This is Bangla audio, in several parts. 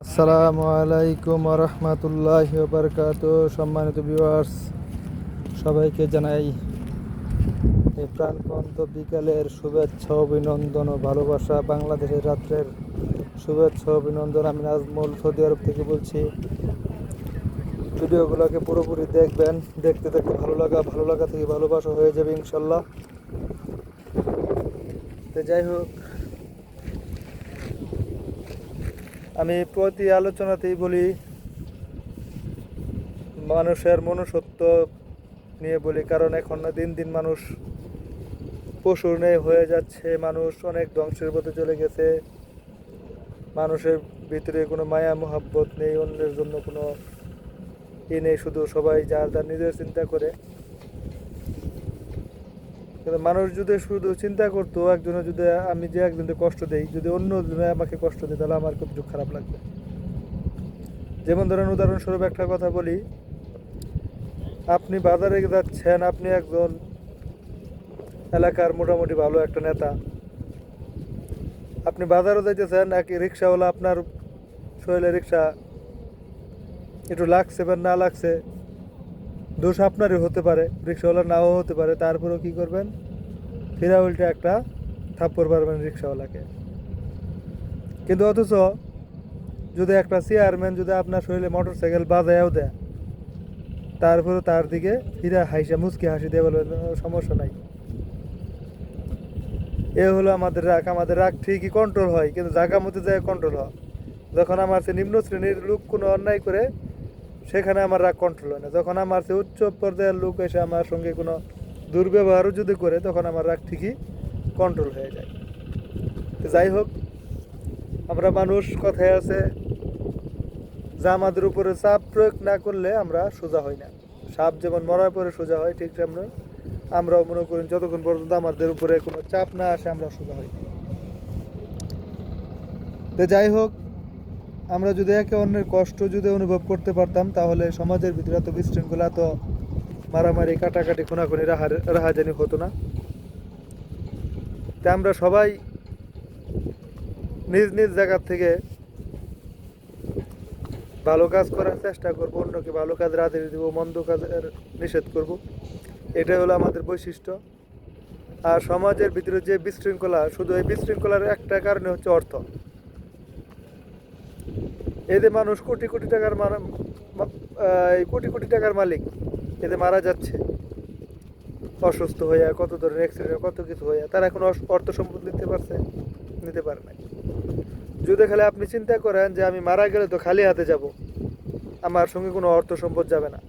আসসালামু আলাইকুম রহমতুল্লাহ বারকাত সম্মানিত ভিউয়ার্স সবাইকে জানাই এই প্রাণপন্ত বিকালের শুভেচ্ছা, অভিনন্দন ও ভালোবাসা। বাংলাদেশের রাত্রের শুভেচ্ছা, অভিনন্দন। আমি নাজমুল সৌদি আরব থেকে বলছি। ভিডিওগুলোকে পুরোপুরি দেখবেন। দেখতে দেখতে ভালো লাগা ভালো লাগা থেকে ভালোবাসা হয়ে যাবে ইনশাল্লাহ। তো যাই হোক আমি প্রতি আলোচনাতেই বলি, মানুষের মনুষ্যত্ব নিয়ে বলি, কারণ এখন দিন দিন মানুষ পশুর নেই হয়ে যাচ্ছে, মানুষ অনেক ধ্বংসের পথে চলে গেছে। মানুষের ভিতরে কোনো মায়া, মোহাব্বত নেই, অন্যের জন্য কোনো ই নেই, শুধু সবাই যার যার নিজের চিন্তা করে। কিন্তু মানুষ যদি শুধু চিন্তা করতো একজনে যদি আমি যে একজনকে কষ্ট দেই, যদি অন্যজনে আমাকে কষ্ট দেয়, তাহলে আমার কতটুকু খারাপ লাগবে। যেমন ধরেন উদাহরণস্বরূপ একটা কথা বলি, আপনি বাজারে যাচ্ছেন, আপনি একজন এলাকার মোটামুটি ভালো একটা নেতা। আপনি বাজারে যাইতেছেন, এক রিক্সাওয়ালা আপনার শরীরে রিক্সা, একটু লাগছে বা না লাগছে, দোষ আপনারই হতে পারে, রিক্সাওয়ালা নাও হতে পারে, তারপরেও কি করবেন? ফিরা উল্টে একটা থাপ্পড় পারবেন রিক্সাওয়ালাকে। কিন্তু অথচ যদি একটা চেয়ারম্যান যদি আপনার শরীরে মোটর সাইকেল বাজায়ও দেয় তারপরে তার দিকে ফিরা হাইসা মুচকি হাসি দিয়ে বলবেন সমস্যা নাই। এ হলো আমাদের রাগ। আমাদের রাগ ঠিকই কন্ট্রোল হয়, কিন্তু জায়গা মতো যায় কন্ট্রোল হয়। যখন আমার সে নিম্ন শ্রেণির লোক কোনো অন্যায় করে, সেখানে আমার রাগ কন্ট্রোল হয় না। যখন আমার সে উচ্চ পর্যায়ের লোক এসে আমার সঙ্গে কোনো দুর্ব্যবহারও যদি করে, তখন আমার রাগ ঠিকই কন্ট্রোল হয়ে যায়। তো যাই হোক, আমরা মানুষ কথায় আছে যা আমাদের উপরে চাপ প্রয়োগ না করলে আমরা সোজা হই না। সাপ যেমন মরার পরে সোজা হয়, ঠিক তেমন আমরাও মনে করি যতক্ষণ পর্যন্ত আমাদের উপরে কোনো চাপ না আসে, আমরা সোজা হই তো যাই হোক, আমরা যদি একে অন্যের কষ্ট যদি অনুভব করতে পারতাম, তাহলে সমাজের ভিতরে এত বিশৃঙ্খলা তো মারামারি কাটাকাটি খুনাখুনি রাহা রাহাজানি হতো না। তা আমরা সবাই নিজ নিজ জায়গার থেকে ভালো কাজ করার চেষ্টা করব অন্যকে ভালো কাজ আদেশ দেব মন্দ কাজের নিষেধ করব। এটাই হলো আমাদের বৈশিষ্ট্য। আর সমাজের ভিতরে যে বিশৃঙ্খলা শুধু এই বিশৃঙ্খলার একটা কারণে হচ্ছে অর্থ। এতে মানুষ কোটি কোটি টাকার মারা- মা- আহ, এই কোটি কোটি টাকার মালিক এতে মারা যাচ্ছে। অসুস্থ হইয়া, কত ধরনের অ্যাক্সিডেন্ট কত কিছু হইয়া, তারা এখন অর্থ সম্পদ নিতে পারছে, নিতে পারে না যদি খালি আপনি চিন্তা করেন যে আমি মারা গেলে তো খালি হাতে যাব, আমার সঙ্গে কোনো অর্থ সম্পদ যাবে না।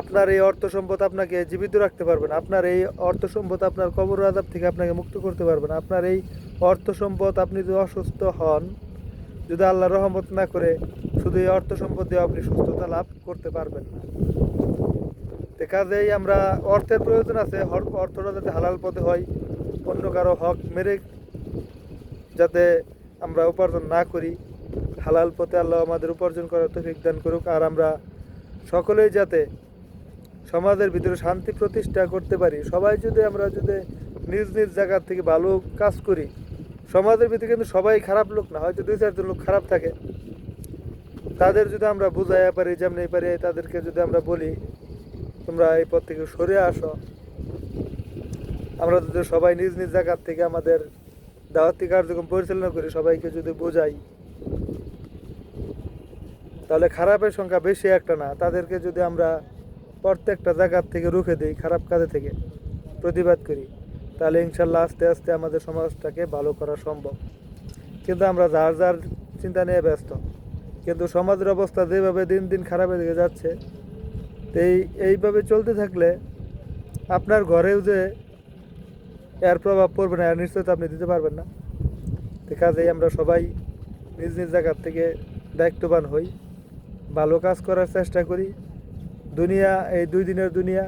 আপনার এই অর্থ সম্পদ আপনাকে জীবিত রাখতে পারবে না। আপনার এই অর্থ সম্পদ আপনার কবর আদাব থেকে আপনাকে মুক্ত করতে পারবে না। আপনার এই অর্থ সম্পদ আপনি যদি অসুস্থ হন, যদি আল্লাহ রহমত না করে শুধু এই অর্থ সম্পদ দিয়ে আপনি সুস্থতা লাভ করতে পারবেন না। তো কাজেই আমরা অর্থের প্রয়োজন আছে অর্থটা যাতে হালাল পথে হয়, অন্য কারও হক মেরে যাতে আমরা উপার্জন না করি, হালাল পথে আল্লাহ আমাদের উপার্জন করার তৌফিক দান করুক, আর আমরা সকলেই যাতে সমাজের ভিতরে শান্তি প্রতিষ্ঠা করতে পারি। সবাই যদি আমরা যদি নিজ নিজ জায়গা থেকে ভালো কাজ করি, সমাজের ভিতরে কিন্তু সবাই খারাপ লোক না, হয়তো দুই চারজন লোক খারাপ থাকে। তাদের যদি আমরা বুঝাইয়া পারি, যেমনি পারি, তাদেরকে যদি আমরা বলি, তোমরা এই পথ থেকে সরে আসো। আমরা যদি সবাই নিজ নিজ জায়গার থেকে আমাদের দাওয়াতি কার্যক্রম পরিচালনা করি, সবাইকে যদি বোঝাই, তাহলে খারাপের সংখ্যা বেশি একটা না। তাদেরকে যদি আমরা প্রত্যেকটা জায়গার থেকে রুখে দিই, খারাপ কাজে থেকে প্রতিবাদ করি, তাহলে ইনশাল্লাহ আস্তে আস্তে আমাদের সমাজটাকে ভালো করা সম্ভব। কিন্তু আমরা যার যার চিন্তা নিয়ে ব্যস্ত কিন্তু সমাজের অবস্থা যেভাবে দিন দিন খারাপের দিকে যাচ্ছে এই এইভাবে চলতে থাকলে আপনার ঘরেও যে এর প্রভাব পড়বে না নিশ্চয়তা আপনি দিতে পারবেন না। তো কাজেই আমরা সবাই নিজ নিজ জায়গার থেকে দায়িত্ববান হই, ভালো কাজ করার চেষ্টা করি। দুনিয়া, এই দুই দিনের দুনিয়া,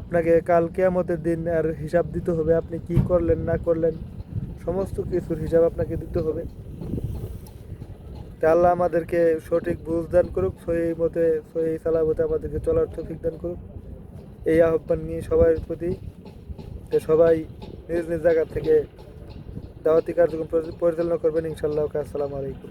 আপনাকে কাল কেয়ামতের দিন আর হিসাব দিতে হবে, আপনি কি করলেন, না করলেন, সমস্ত কিছুর হিসাব আপনাকে দিতে হবে। আল্লাহ আমাদেরকে সঠিক বুঝ দান করুক, সহি মতে, সহি সালামতে আমাদেরকে চলার তৌফিক দান করুক। এই আহ্বান নিয়ে সবার প্রতি সবাই নিজ নিজ জায়গা থেকে দাওয়াতি কার্যক্রম পরিচালনা করবেন ইনশাল্লাহ আসসালামু আলাইকুম।